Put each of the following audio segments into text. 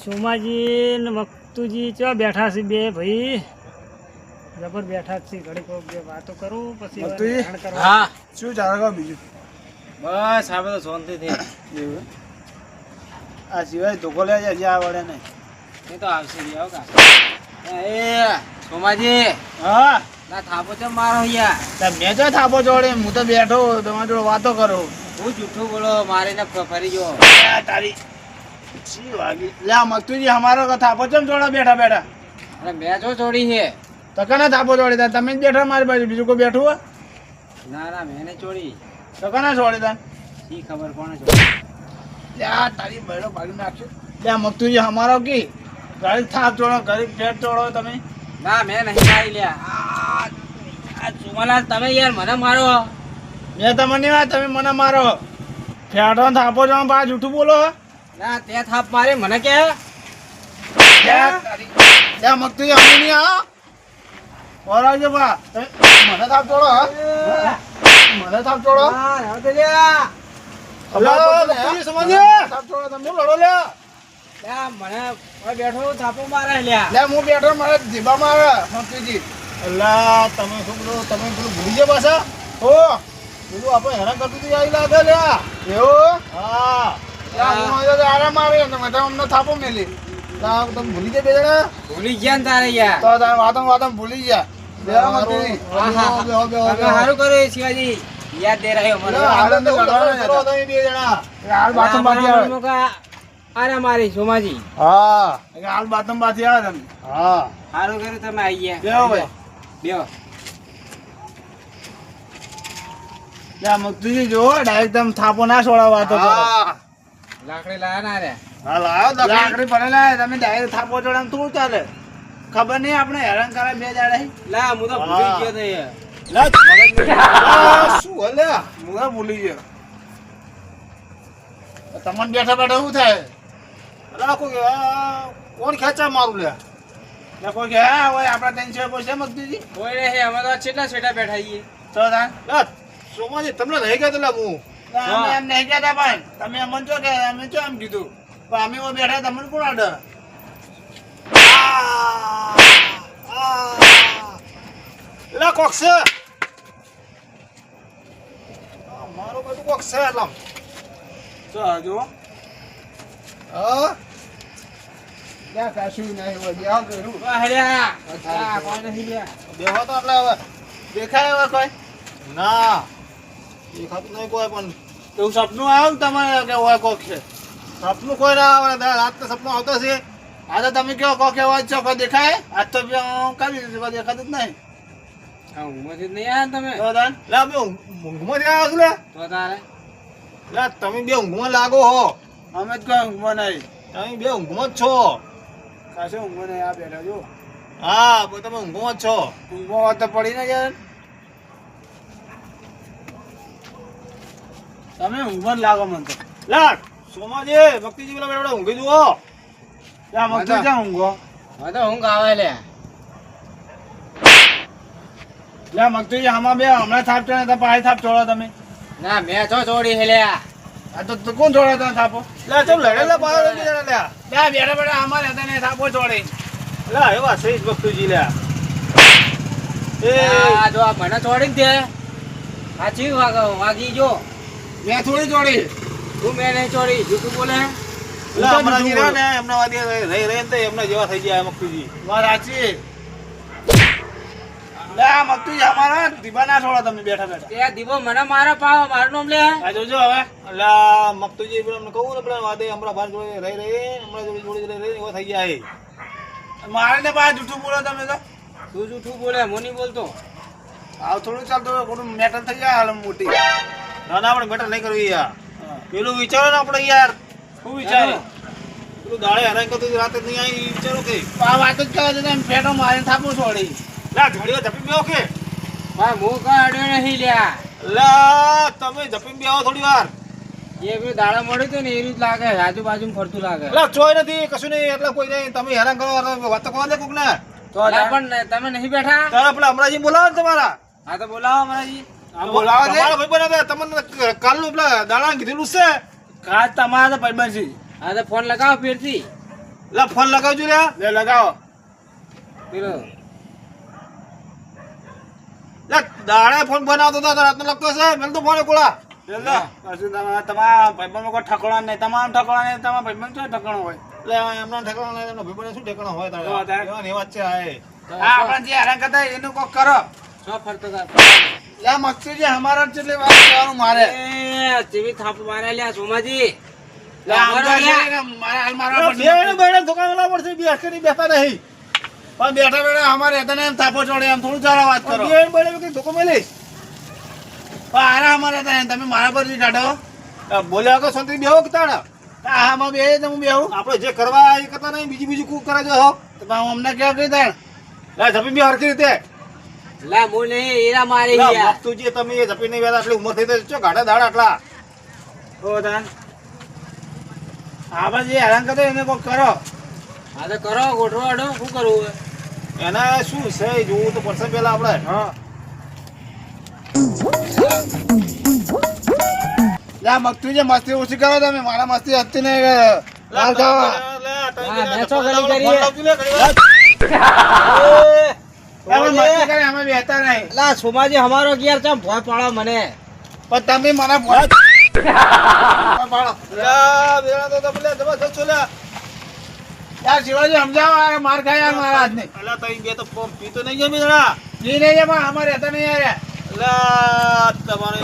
સોમાજી ને મક્તુજી ચો બેઠા છે બે ભાઈ? જબર બેઠા છે ઘડી કોક બે વાતો કરું પછી હવે મક્તુજી? હા. શું ચાલે કહો બીજું? બસ આ બધું શાંતિથી. એવું? આ સિવાય ધોકો લે છે હજી આ વડે નહીં. એ તો આવશે રી આવો કા. એ સોમાજી. હા? ના થાપો છે મારો યાર તા મેં તો થાપો જોડે હું તો બેઠો તમારી જોડે વાતો કરો. હું જૂઠું બોલો મારીને ફરી જો તારી સી વાગી લે આ મક્તુજી અમારો ક થાપો ચમ જોડે બેઠા બેઠા? અને મેં જો છોડી છે. તો કને થાપો જોડે તા તમે જ બેઠા મારી બાજુ બીજું કોઈ બેઠું હોય? ના ના મેં છોડી તો કને છોડે તા શી ખબર કોણે છોડી લે આ તારી બૈરો ભાગી નાખ્યો લે આ મક્તુજી અમારો કી? ગાડી થાપ જોડો ઘરે ફેટ જોડો તમે? ના મેં નહીં મારી લ્યા. આ આ તમે યાર મને મારો. મેં તમને નહીં વાત તમે મને મારો. ફેટો થાપો જો પાછ જૂઠું બોલો ના તે થાપ મારે મને કે? ત્યાં મગતું અમે નહીં ઓરાજો બા. મને થાપ જોડો હા? મને થાપ જોડો હા, રાવ તો લ્યા. બેઠો થાપો મારે લ્યા. લે હું બેઠો મારે જીબા મારે મક્તુજી અલ્લા તમે શું તમે પેલું ભૂલી જ પાછા? હો પેલું આપણે હેરાન કરતું આવી લાગે લ્યા. એવું? હા હું. આરામ આવે ને મેં અમને થાપો મેલી. તમે ભૂલી ગયા બે ભૂલી ગયા ને તારે યાર. તો તમે વાતો વાતો ભૂલી ગયા. બેરા મક્તુજી હા, હા, હા. બેહો, બેહો, તમે બેહો. સારું કર્યું શિવાજી. યાદ દે રહ્યો મને. લે, હાલ અંદર લડવાના બે જણા. હાલ બાથરૂમ બાથી આવે મારી સોમાજી. હા. હાલ બાથરૂમ બાથી આવે તમે. હા. સારું કર્યું તમે આવી ગયા. બેહો ભાઈ. બેહો. લે મક્તુજી જો ડાયરેક્ટ તમે થાપો ના છોડાવવા તો લાકડી લાયા ના રે. હા લાવો લાકડી પડેલા તમે ડાયરેક્ટ થાપો ચાલે ખબર નહીં આપણે હેરાન કરે બે દાડા? લા હું તો ભૂલી. ગયો તો શું હલે હું તો ભૂલી ગયો. તમને બેઠા બેઠા શું થાય? અલા કોઈ કોણ ખેંચા મારું લે? લે કોઈ કે હા હોય આપણા ટેન્શન પૈસા મગતીજી કોઈ નહીં અમે તો છેલ્લા છેટા બેઠા છીએ? તો લે સોમાજી તમને રહી ગયા તો લે હું. અમે એમ નહીં કહેતા ભાઈ. તમે અમને જો કે અમે જો એમ કીધું. પણ અમે એમાં બેઠા તમને કોણ આડર લે કોક છે. આ મારો બધું કોક છે એટલે જો જો હા? લે કશું નહીં હોય બેહો હર્યા આ કોઈ નહીં લ્યા બેહો તો એટલે હવે. દેખાય હવે કોઈ? ના. દેખાતું નહીં કોઈ પણ એવું સપનું આવ્યું તમારે કે હોય કોક છે. સપનું કોઈ ના આવે રાત તો સપનું આવતો છે. આજે તમે કહો કોક એવો છો કોઈ દેખાય? આજ તો કાઢી દીધું કોઈ દેખાતું જ નહીં. આ ઊંઘમાંથી નહીં આવ્યા તમે? તો તાન લે બે ઊંઘ- ઊંઘમાં જ આવ્યા છો લે? તો તારે? લે તમે બે ઊંઘમાં લાગો હો. અમે જ કોઈ ઊંઘમાં નહીં. તમે બે ઊંઘમાં જ છો. ખાસે ઊંઘમાં નહીં આ બેઠા જો હા તમે ઊંઘમાં જ છો. ઊંઘમાં વાત તો પડી ને યાર. તમે ઊંઘ જ લાગો મને તો. લે સોમાજી ભક્તિજી પેલા બેડા ઊંઘી જુઓ. લા ભક્તિ ક્યાં ઊંઘો? મને તો ઊંઘ આવે લે. લે ભક્તિજી આમાં બે હમણાં થાપ ચડે તો પાછી થાપ છોડો તમે. ના મેં તો છોડી હે લ્યા. આ તો તો કોણ છોડે તને થાપો? લે તો લડે લે બહાર લઈ જરા લે લે બેઠા બેડા અમારે હતા ને થાપો છોડે. લે એવા સહી ભક્તુજી લે. એ આ જો આ મને છોડી દે. સાચી વાગી જો મેં થોડી ચોરી તું મેં નહીં છોડી જૂઠું બોલે? લે હમણાં જી રહ્યા ને એમના વાદી રહી રહી ને એમના જેવા થઈ ગયા મક્તુજી વાત સાચી. લે આ મક્તુજી અમારા દીવા ના છોડો તમે બેઠા બેઠા. તે દીવો મને મારા પાવ મારું નામ લે. આ જોજો હવે. એટલે આ મક્તુજી પેલા અમને કહું ને પાસે જૂઠું બોલો તમે તો. તું જૂઠું બોલે હું નહીં બોલતો. આવ થોડું ચાલતો મેટલ થઈ જાય હાલ મોટી. ના ના આપણે બેટર નહીં કરવી યાર. પેલું વિચારો ને આપણે યાર. શું વિચારે? પેલું દાડે હેરાન કરતું રાતે નહીં આવી વિચારો કે. આ વાત જ કરે દેતા એમ ફેટો મારીને થાપું છોડી લા ઘડીઓ ધપી બેહો કે. હું કઈ અડ્યો નહીં લ્યા. લા તમે ધપી બેહો થોડી વાર. એ પેલું દાડા મળ્યું હતું ને એ રીત લાગે આજુબાજુ ફરતું લાગે. લા ચોય નથી કશું નહીં એટલે કોઈ નહીં તમે હેરાન કરો વાત તો કરવા દે કોક ને તો પણ તમે નહીં બેઠા? તારા પેલા અમરાજી બોલાવો ને તમારા. હા તો બોલાવો મારાજી બોલાવો તમારા ભાઈ કાલનું પેલા દાડા કીધેલું છે? કાલ તમારા તો ભાઈબંધ છે. હા તો ફોન લગાવો ફેરથી. લે ફોન લગાવજો લે લે લગાવો. પેલો. દાડે ફોન બનાવતો હતો રાતનો લગતો છે. મેલ તો ફોન કોળા લે લે. હજુ તમારા તમારા કોઈ ઠકણા નહીં. તમારા ઠકણા નહીં તમારા ભાઈબંધ શું ઠકણો હોય? એટલે એમના ઠકણા નહીં એમના ભાઈબંધ શું ઠકણો હોય તારે? એવાની વાત છે આ આપણે જે હેરાન કરતા એનું કોક કરો. શું ફરતો? લે મકસુજી અમારા એટલે વાત કરવાનું મારે. એ, જેવી થાપ મારે લ્યા સોમાજી. બેઠા બેઠા અમારે હતા ને એમ થાપો ચડે એમ થોડું ચાલો વાત કરો. ધોકો મેલી પણ આરા અમારે તમે મારા પર કાઢો બોલ્યા કે સંતરી બેહો આ આમાં બે હું બેહું. આપણે જે કરવા એ કરતા નહીં બીજું બીજું કુક કરે જો હો. તો હું અમને કેમ નહીં તાણ? લે બી બે હરખી રીતે. લા મો નહીં એરા મારે લે, યાર મસ્તુજી તમે એ જપી નહીં વેલા આટલી ઉંમર થઈ તો ચો ગાડા દાડા આટલા? ઓ દાન. આપણે જે હેરાન કરતો એને કોક કરો. હા તો કરો ગોઠવો અડો શું કરવું એના શું છે જોવું તો પડશે પેલા આપણે. હા. લા મસ્તી જે મસ્તી ઓછી કરો તમે મારા મસ્તી હતી ને લાલ ખાવા મેચો કરે નહીં સોમાજી અમારો ઘેર ચમ ભોય પાડો મને. પણ તમે મને ભોય યાર શિવાજી સમજાવો માર ખાય યાર મારા હાથને. અલા તઈ બે તો ફોર્મ પીતો નહીં જમી દડા જી નહીં જમા અમારે હતા નહીં યાર. અલા તમારે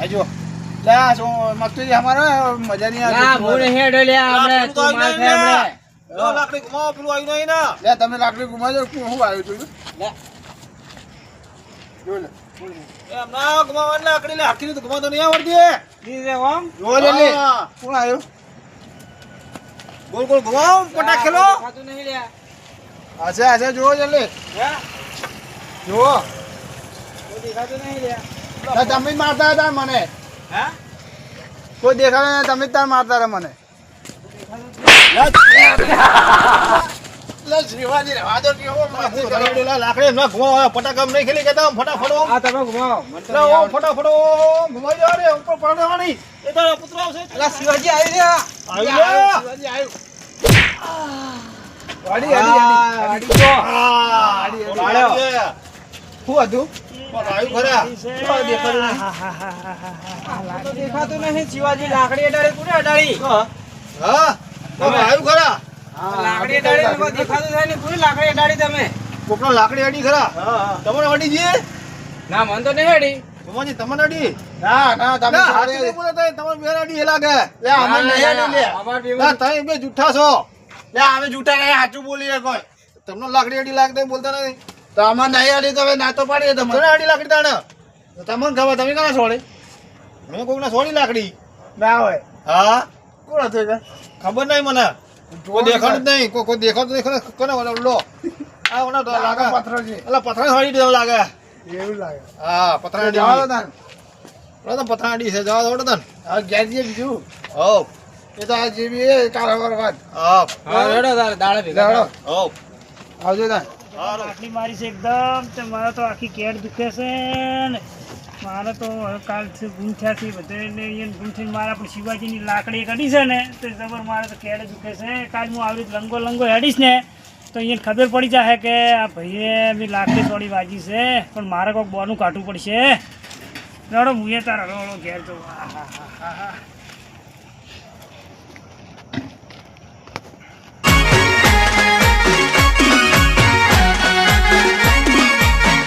આ જો લા શું મસ્તી અમારો મજા નહીં લા હું હેડ લે આપણે તું માર ખાય હમણે. લાકડી ગુમાવો પેલું આવ્યું નહીં ને લે તમે લાકડી ગુમાવજો શું આવ્યું તું લે. જો લે. એમ ના ગુમાવવા લાકડી લે હાકી તો ગુમાવતો નહીં આવડતી દીધે ઓમ જો લે. લે કોણ આવ્યું? ગોલ ગોલ ઘુમાવ પટા ખેલો. ખાતું નહીં લ્યા. આશે આશે જો જલ્દી હે? જો દેખાતું નહીં લ્યા. તમે મારતા હતા મને. હે? કોઈ દેખાડે તમે જ તાર મારતા હતા મને. પટાકમ નહીં ખેલી કેતા ફટાફટ. ફટાફટ ઘુમાઈ જાવ રે ઉપર પડવાની એ તો પુત્ર આવશે શિવાજી આવી રહ્યા. શું હતું દેખાતું શિવાજી લાકડી અડાડી, કોને અડાડી હા આવ્યું ખરા? લાકડી અડાડી દેખાતું થાય ને કોની લાકડી અડાડી તમે. કોકનો લાકડી અડી ખરા? તમને અડી જઈએ? ના મન તો નહીં અડી. ભગવાનજી તમને અડી? ના ના તમે હાથી નહીં અડી એ લાગે લે અમે નહીં અડી લે. અમાર બેવું- ના તમે બે જૂઠા છો. લે અમે જૂઠા નહીં સાચું બોલીએ કોઈ. તમને લાકડી અડી લાગતા બોલતા નથી. તો આમાં નહીં અડી તમે ના તો પાડીએ તમે. તમને અડી લાકડી તાણે? તો તમને ખબર તમે કાં છોડી? મેં કોકને છોડી લાકડી. ના હોય. હા? કોણ હતું? ખબર નહીં મને. કોઈ દેખાડું જ નહીં. કોઈ કોઈ દેખાડું નહીં. ખરે કોને લો. આ ઓના તો લાગે પથરો છે. એટલે પથરા છોડી દેવ લાગે. એવું લાગે. હા પથરા અડી ઓલા તો પથરા છે. જાવ ઓડો તન. આ ગેર જે બીજું. હો એ તો આ જેવી એ કારોબાર વાત. હા? હા રેડો દાળ દાડે ભેગા લેવડો હો આવજો તાન આટલી મારી છે એકદમ. તે મને તો આખી કેડ દુખે છે ને. મારે તો કાલથી ગુંઠ્યાથી બધાને અહીંયા થઈને મારે આપણે શિવાજીની લાકડી કાઢી છે ને, તો જબર મારે તો કેડ દુખે છે. કાલ હું આવી લંગો લંગો હેડીશ ને, તો અહીંયા ખબર પડી જાય કે આ ભાઈએ બી લાકડી થોડી વાજી છે, પણ મારે કોઈક બોનું કાઢવું પડશે. રડો, હું એ તારા રડો ઘેર તો.